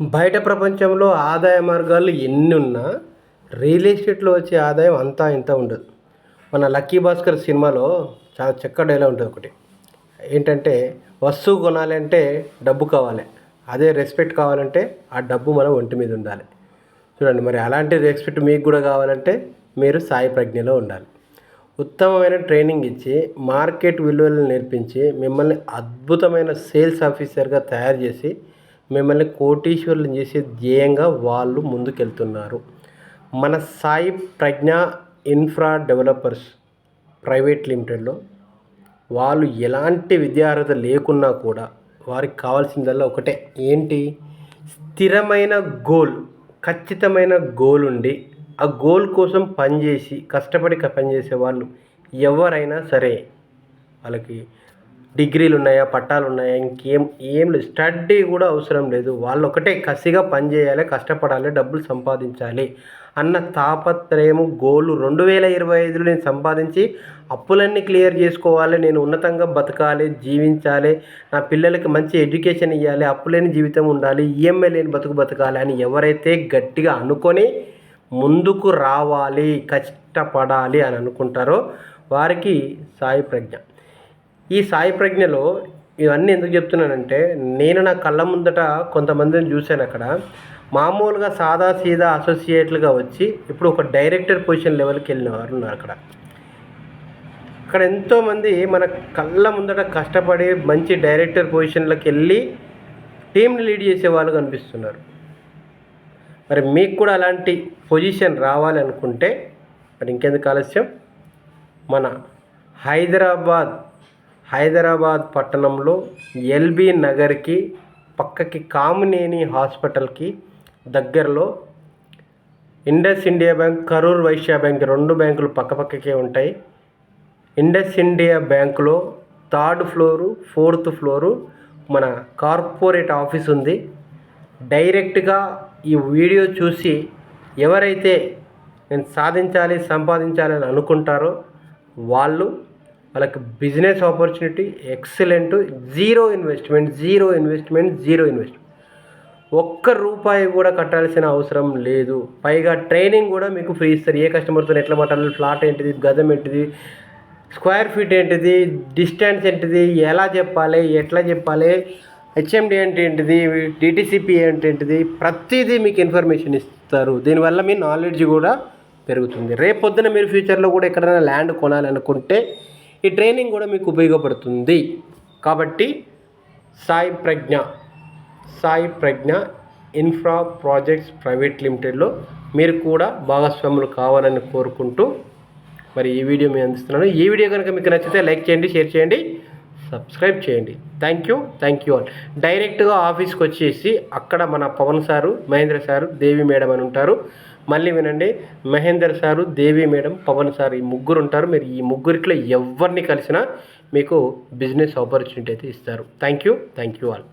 బయట ప్రపంచంలో ఆదాయ మార్గాలు ఎన్ని ఉన్నా రియల్ ఎస్టేట్లో వచ్చే ఆదాయం అంతా ఇంత ఉండదు. మన లక్కీ భాస్కర్ సినిమాలో చాలా చక్క డైలాగ్ ఉంటుంది ఒకటి. ఏంటంటే వస్తువు కొనాలి అంటే డబ్బు కావాలి. అదే రెస్పెక్ట్ కావాలంటే ఆ డబ్బు మన ఒంటి మీద ఉండాలి. చూడండి మరి అలాంటి రెస్పెక్ట్ మీకు కూడా కావాలంటే మీరు సాయి ప్రజ్ఞలో ఉండాలి. ఉత్తమమైన ట్రైనింగ్ ఇచ్చి మార్కెట్ విలువలను నేర్పించి మిమ్మల్ని అద్భుతమైన సేల్స్ ఆఫీసర్గా తయారు చేసి మిమ్మల్ని కోటీశ్వరులు చేసే ధ్యేయంగా వాళ్ళు ముందుకెళ్తున్నారు. మన Sai Pragna infra developers private లిమిటెడ్లో వాళ్ళు ఎలాంటి విద్యార్హత లేకున్నా కూడా వారికి కావాల్సిందల్లా ఒకటే. ఏంటి? స్థిరమైన గోల్ ఖచ్చితమైన గోల్ ఉండి ఆ గోల్ కోసం పనిచేసి కష్టపడి పనిచేసే వాళ్ళు ఎవరైనా సరే వాళ్ళకి డిగ్రీలు ఉన్నాయా పట్టాలు ఉన్నాయా ఇంకేం ఏం లేదు. స్టడీ కూడా అవసరం లేదు. వాళ్ళు ఒకటే కసిగా పనిచేయాలి కష్టపడాలి డబ్బులు సంపాదించాలి అన్న తాపత్రయము గోలు రెండు వేల ఇరవై ఐదులో నేను సంపాదించి అప్పులన్నీ క్లియర్ చేసుకోవాలి. నేను ఉన్నతంగా బతకాలి జీవించాలి నా పిల్లలకి మంచి ఎడ్యుకేషన్ ఇవ్వాలి అప్పులేని జీవితం ఉండాలి ఈఎంఐ లేని బతుకు బతకాలి అని ఎవరైతే గట్టిగా అనుకొని ముందుకు రావాలి కష్టపడాలి అని అనుకుంటారో వారికి సాయి ప్రజ్ఞ. ఈ సాయి ప్రజ్ఞలో ఇవన్నీ ఎందుకు చెప్తున్నానంటే నేను నా కళ్ళ ముందట కొంతమందిని చూశాను అక్కడ. మామూలుగా సాదా సీదా అసోసియేట్లుగా వచ్చి ఇప్పుడు ఒక డైరెక్టర్ పొజిషన్ లెవెల్కి వెళ్ళిన వారు ఉన్నారు అక్కడ. అక్కడ ఎంతోమంది మన కళ్ళ ముందట కష్టపడి మంచి డైరెక్టర్ పొజిషన్లోకి వెళ్ళి టీంని లీడ్ చేసే వాళ్ళు కనిపిస్తున్నారు. మరి మీకు కూడా అలాంటి పొజిషన్ రావాలనుకుంటే మరి ఇంకెందుకు ఆలస్యం? మన హైదరాబాద్ హైదరాబాద్ పట్టణంలో ఎల్బీ నగర్కి పక్కకి కామినేని హాస్పిటల్కి దగ్గరలో Indus India bank Karur Vysya bank రెండు బ్యాంకులు పక్కపక్కకే ఉంటాయి. ఇండస్ ఇండియా బ్యాంకులో థర్డ్ ఫ్లోరు ఫోర్త్ ఫ్లోరు మన కార్పొరేట్ ఆఫీస్ ఉంది. డైరెక్ట్గా ఈ వీడియో చూసి ఎవరైతే నేను సాధించాలి సంపాదించాలి అని అనుకుంటారో వాళ్ళు వాళ్ళకి business opportunity excellent zero investment zero investment zero investment. ఒక్క రూపాయి కూడా కట్టాల్సిన అవసరం లేదు. పైగా ట్రైనింగ్ కూడా మీకు ఫ్రీ ఇస్తారు. ఏ కస్టమర్తో ఎట్లా మాట్లాడాలి? ఫ్లాట్ ఏంటిది? గజం ఏంటిది? స్క్వేర్ ఫీట్ ఏంటిది? డిస్టెన్స్ ఏంటిది? ఎలా చెప్పాలి? ఎట్లా చెప్పాలి? హెచ్ఎండి అంటే ఏంటిది? డిటిసిపి ఏంటిది? ప్రతిదీ మీకు ఇన్ఫర్మేషన్ ఇస్తారు. దీనివల్ల మీ నాలెడ్జ్ కూడా పెరుగుతుంది. రేపొద్దున మీరు ఫ్యూచర్లో కూడా ఎక్కడైనా ల్యాండ్ కొనాలనుకుంటే ఈ ట్రైనింగ్ కూడా మీకు ఉపయోగపడుతుంది. కాబట్టి Sai Pragna Sai Pragna infra projects private లిమిటెడ్లో మీరు కూడా భాగస్వాములు కావాలని కోరుకుంటూ మరి ఈ వీడియో మేము అందిస్తున్నాను. ఈ వీడియో కనుక మీకు నచ్చితే లైక్ చేయండి షేర్ చేయండి సబ్స్క్రైబ్ చేయండి. Thank you thank you all. డైరెక్ట్గా ఆఫీస్కి వచ్చేసి అక్కడ మన Pawan sir Mahendra sir Devi madam అని ఉంటారు. మళ్ళీ వినండి Mahender sir Devi madam Pawan sir ఈ ముగ్గురు ఉంటారు మీరు ఈ ముగ్గురిట్లో ఎవరిని కలిసినా మీకు బిజినెస్ ఆపర్చునిటీ అయితే ఇస్తారు. Thank you thank you all